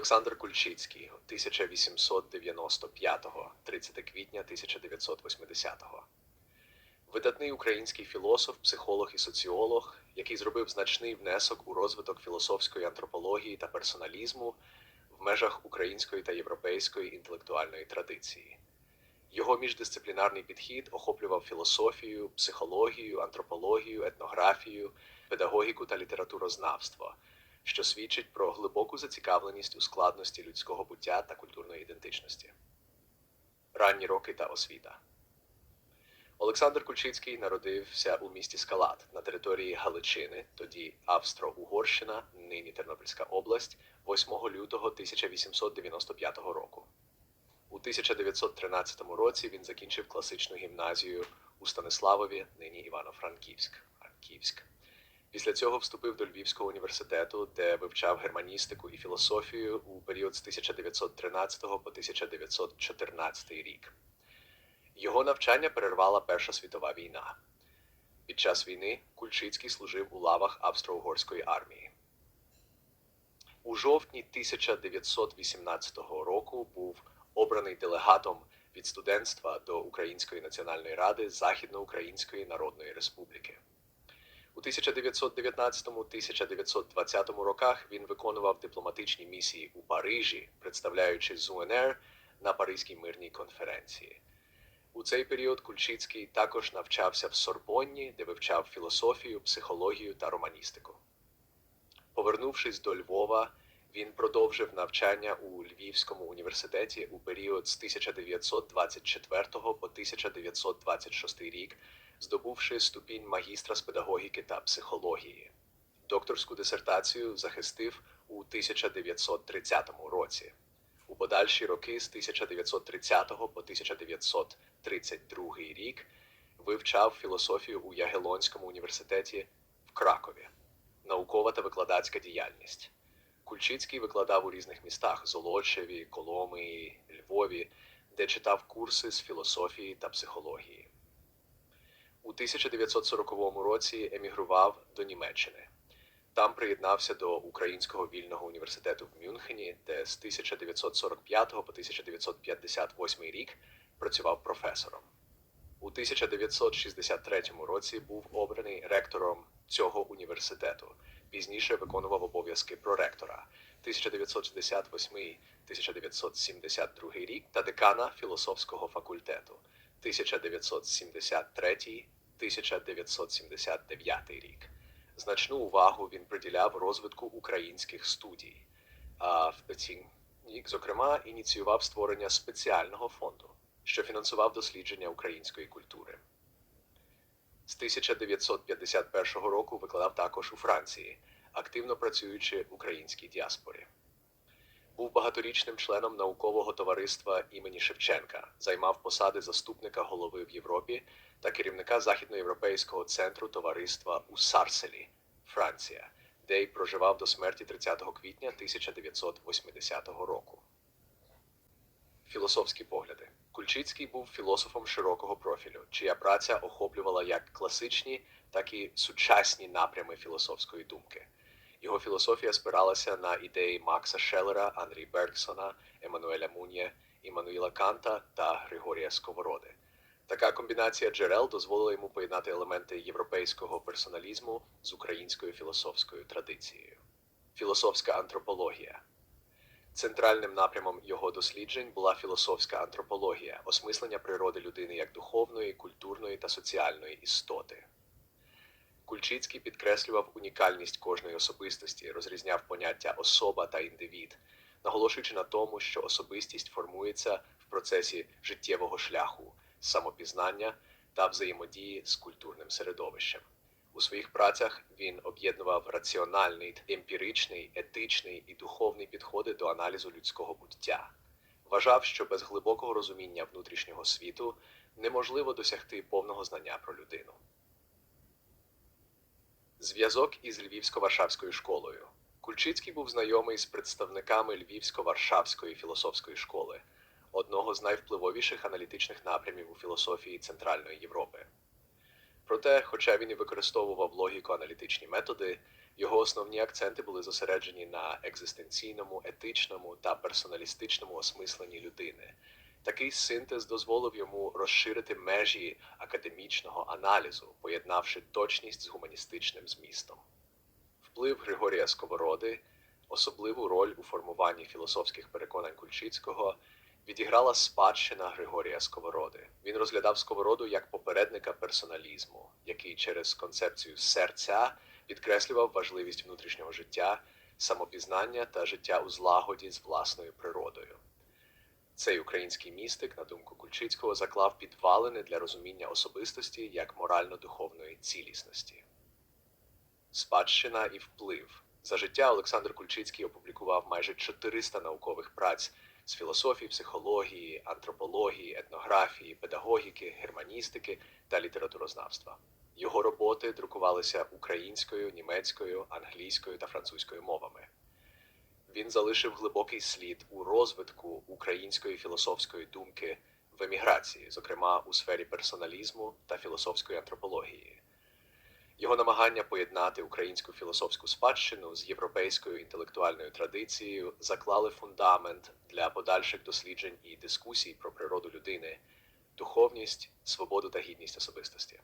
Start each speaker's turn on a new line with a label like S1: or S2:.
S1: Олександр Кульчицький 1895 30 квітня 1980 Видатний український філософ, психолог і соціолог, який зробив значний внесок у розвиток філософської антропології та персоналізму в межах української та європейської інтелектуальної традиції. Його міждисциплінарний підхід охоплював філософію, психологію, антропологію, етнографію, педагогіку та літературознавство, що свідчить про глибоку зацікавленість у складності людського буття та культурної ідентичності. Ранні роки та освіта. Олександр Кульчицький народився у місті Скалат на території Галичини, тоді Австро-Угорщина, нині Тернопільська область, 8 лютого 1895 року. У 1913 році він закінчив класичну гімназію у Станиславові, нині Івано-Франківськ. Франківськ. Після цього вступив до Львівського університету, де вивчав германістику і філософію у період з 1913 по 1914 рік. Його навчання перервала Перша світова війна. Під час війни Кульчицький служив у лавах Австро-Угорської армії. У жовтні 1918 року був обраний делегатом від студентства до Української національної ради Західноукраїнської Народної Республіки. У 1919-1920 роках він виконував дипломатичні місії у Парижі, представляючи ЗУНР на Паризькій мирній конференції. У цей період Кульчицький також навчався в Сорбонні, де вивчав філософію, психологію та романістику. Повернувшись до Львова, він продовжив навчання у Львівському університеті у період з 1924 по 1926 рік, здобувши ступінь магістра з педагогіки та психології. Докторську дисертацію захистив у 1930 році. У подальші роки з 1930 по 1932 рік вивчав філософію у Ягелонському університеті в Кракові, наукова та викладацька діяльність. Кульчицький викладав у різних містах Золочеві, Коломиї, Львові, де читав курси з філософії та психології. У 1940 році емігрував до Німеччини. Там приєднався до Українського вільного університету в Мюнхені, де з 1945 по 1958 рік працював професором. У 1963 році був обраний ректором цього університету. Пізніше виконував обов'язки проректора 1968-1972 рік та декана філософського факультету 1973-1979 рік. Значну увагу він приділяв розвитку українських студій. А в цій зокрема, ініціював створення спеціального фонду, що фінансував дослідження української культури. З 1951 року викладав також у Франції, активно працюючи в українській діаспорі. Був багаторічним членом наукового товариства імені Шевченка, займав посади заступника голови в Європі та керівника Західноєвропейського центру товариства у Сарселі, Франція, де й проживав до смерті 30 квітня 1980 року. Філософські погляди. Кульчицький був філософом широкого профілю, чия праця охоплювала як класичні, так і сучасні напрями філософської думки. Його філософія спиралася на ідеї Макса Шеллера, Андрі Бергсона, Еммануеля Мунє, Іммануїла Канта та Григорія Сковороди. Така комбінація джерел дозволила йому поєднати елементи європейського персоналізму з українською філософською традицією. Філософська антропологія. Центральним напрямом його досліджень була філософська антропологія, осмислення природи людини як духовної, культурної та соціальної істоти. Кульчицький підкреслював унікальність кожної особистості, розрізняв поняття особа та індивід, наголошуючи на тому, що особистість формується в процесі життєвого шляху, самопізнання та взаємодії з культурним середовищем. У своїх працях він об'єднував раціональний, емпіричний, етичний і духовний підходи до аналізу людського буття. Вважав, що без глибокого розуміння внутрішнього світу неможливо досягти повного знання про людину. Зв'язок із Львівсько-Варшавською школою. Кульчицький був знайомий з представниками Львівсько-Варшавської філософської школи, одного з найвпливовіших аналітичних напрямів у філософії Центральної Європи. Проте, хоча він і використовував логіко-аналітичні методи, Його основні акценти були зосереджені на екзистенційному, етичному та персоналістичному осмисленні людини. Такий синтез дозволив йому розширити межі академічного аналізу, поєднавши точність з гуманістичним змістом. Вплив Григорія Сковороди, особливу роль у формуванні філософських переконань Кульчицького, відіграла спадщина Григорія Сковороди. Він розглядав Сковороду як попередника персоналізму, який через концепцію серця підкреслював важливість внутрішнього життя, самопізнання та життя у злагоді з власною природою. Цей український містик, на думку Кульчицького, заклав підвалини для розуміння особистості як морально-духовної цілісності. Спадщина і вплив. За життя Олександр Кульчицький опублікував майже 400 наукових праць з філософії, психології, антропології, етнографії, педагогіки, германістики та літературознавства. Його роботи друкувалися українською, німецькою, англійською та французькою мовами. Він залишив глибокий слід у розвитку української філософської думки в еміграції, зокрема у сфері персоналізму та філософської антропології. Його намагання поєднати українську філософську спадщину з європейською інтелектуальною традицією заклали фундамент для подальших досліджень і дискусій про природу людини, духовність, свободу та гідність особистості.